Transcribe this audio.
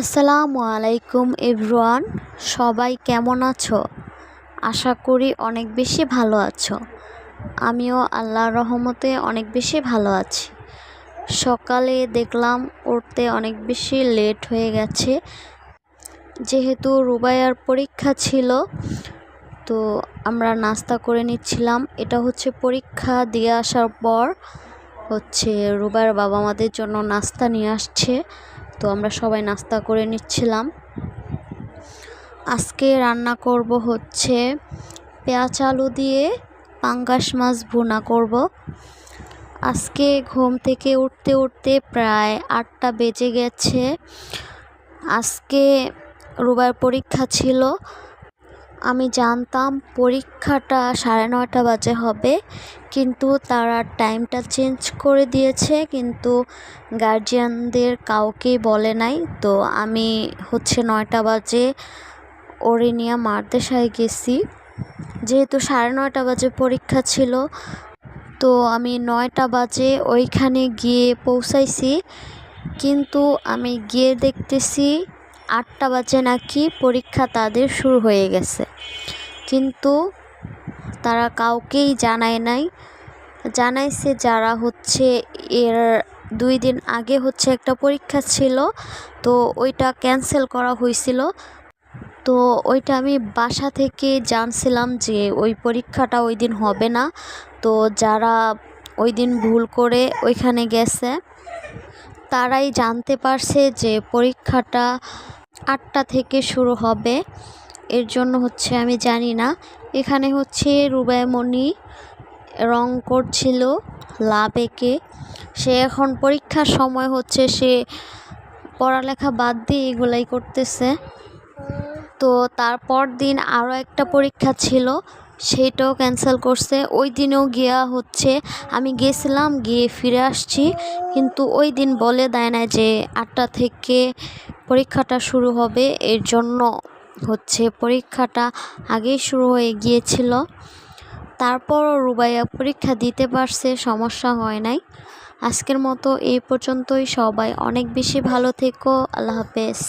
আসসালামু আলাইকুম এভরিওয়ান, সবাই কেমন আছো? আশা করি অনেক বেশি ভালো আছো। আমিও আল্লাহর রহমতে অনেক বেশি ভালো আছি। সকালে দেখলাম উঠতে অনেক বেশি লেট হয়ে গেছে। যেহেতু রুবাইয়ার পরীক্ষা ছিল, তো আমরা নাস্তা করে নিচ্ছিলাম। এটা হচ্ছে পরীক্ষা দিয়ে আসার পর হচ্ছে রুবাইয়ের বাবা আমাদের জন্য নাস্তা নিয়ে আসছে। তো আমরা সবাই নাস্তা করে নিচ্ছিলাম। আজকে রান্না করব হচ্ছে পেঁয়াজ আলু দিয়ে পাঙ্গাস মাছ ভুনা করব। আজকে ঘুম থেকে উঠতে উঠতে প্রায় আটটা বেজে গেছে। আজকে রুবার পরীক্ষা ছিল। আমি জানতাম পরীক্ষাটা সাড়ে নয়টা বাজে হবে, কিন্তু তারা টাইমটা চেঞ্জ করে দিয়েছে, কিন্তু গার্জিয়ানদের কাউকেই বলে নাই। তো আমি হচ্ছে নয়টা বাজে ওরে নিয়ে মারদেশায় গেছি। যেহেতু সাড়ে নয়টা বাজে পরীক্ষা ছিল, তো আমি নয়টা বাজে ওইখানে গিয়ে পৌঁছাইছি। কিন্তু আমি গিয়ে দেখতেছি আটটা বাজে নাকি পরীক্ষা তাদের শুরু হয়ে গেছে। কিন্তু তারা কাউকেই জানায় নাই। জানাইছে যারা হচ্ছে এর দুই দিন আগে হচ্ছে একটা পরীক্ষা ছিল, তো ওইটা ক্যান্সেল করা হয়েছিল। তো ওইটা আমি বাসা থেকে জানছিলাম যে ওই পরীক্ষাটা ওই দিন হবে না। তো যারা ওই দিন ভুল করে ওইখানে গেছে। তারাই জানতে পারছে যে পরীক্ষাটা আটটা থেকে শুরু হবে। এর জন্য হচ্ছে আমি জানি না। এখানে হচ্ছে রুবাইমণি রং করছিল লাভ সে এখন পরীক্ষার সময় হচ্ছে সে পড়ালেখা বাদ দিয়ে এগুলাই করতেছে। তো তারপর দিন আরও একটা পরীক্ষা ছিল। সেইটাও ক্যান্সেল করছে। ওই দিনেও গিয়া হচ্ছে, আমি গেছিলাম, গিয়ে ফিরে আসছি। কিন্তু ওই দিন বলে দেয় না যে আটটা থেকে পরীক্ষাটা শুরু হবে। এর জন্য হচ্ছে পরীক্ষাটা আগেই শুরু হয়ে গিয়েছিল। তারপরও রুবাইয়া পরীক্ষা দিতে পারছে, সমস্যা হয় নাই। আজকের মতো এই পর্যন্তই। সবাই অনেক বেশি ভালো থেকো। আল্লাহ হাফেজ।